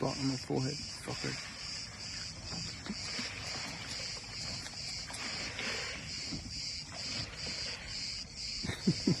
spot on my forehead, fucker.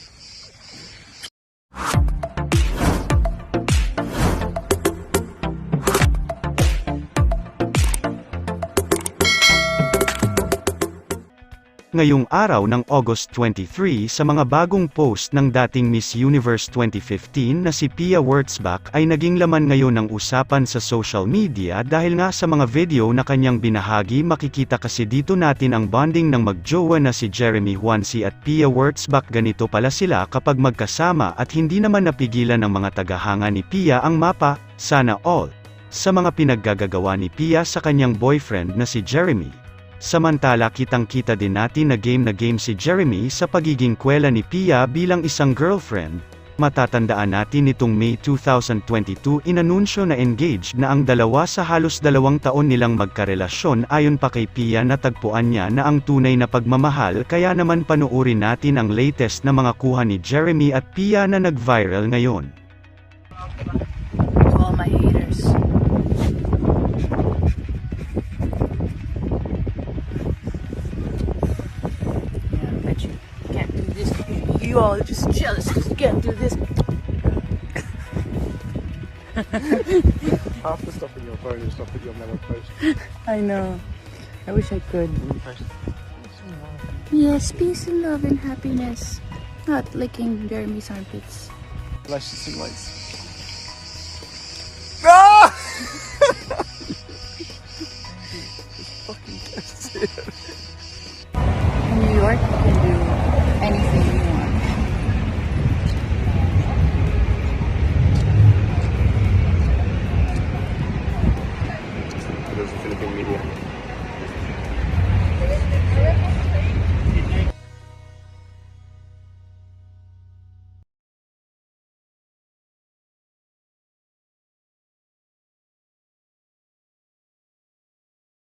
Ngayong araw ng August 23 sa mga bagong post ng dating Miss Universe 2015 na si Pia Wurtzbach ay naging laman ngayon ng usapan sa social media dahil nga sa mga video na kanyang binahagi makikita kasi dito natin ang bonding ng magjowa na si Jeremy Huansi at Pia Wurtzbach ganito pala sila kapag magkasama at hindi naman napigilan ng mga tagahanga ni Pia ang mapa, sana all. Sa mga pinaggagagawa ni Pia sa kanyang boyfriend na si Jeremy. Samantala kitang-kita din natin na game na game si Jeremy sa pagiging kwela ni Pia bilang isang girlfriend. Matatandaan natin nitong May 2022 inanunsyo na engaged na ang dalawa sa halos dalawang taon nilang magkarelasyon ayon pa kay Pia natagpuan niya na ang tunay na pagmamahal kaya naman panuorin natin ang latest na mga kuha ni Jeremy at Pia na nag-viral ngayon. to all my haters. You, all are just jealous because you can't do this. Half the stuff in your phone is stuff that you'll never post. I know. I wish I could. Yes, peace and love and happiness. Not licking Jeremy's armpits. Let's just see lights. In ah! New York, you can do anything you want. 这个便利店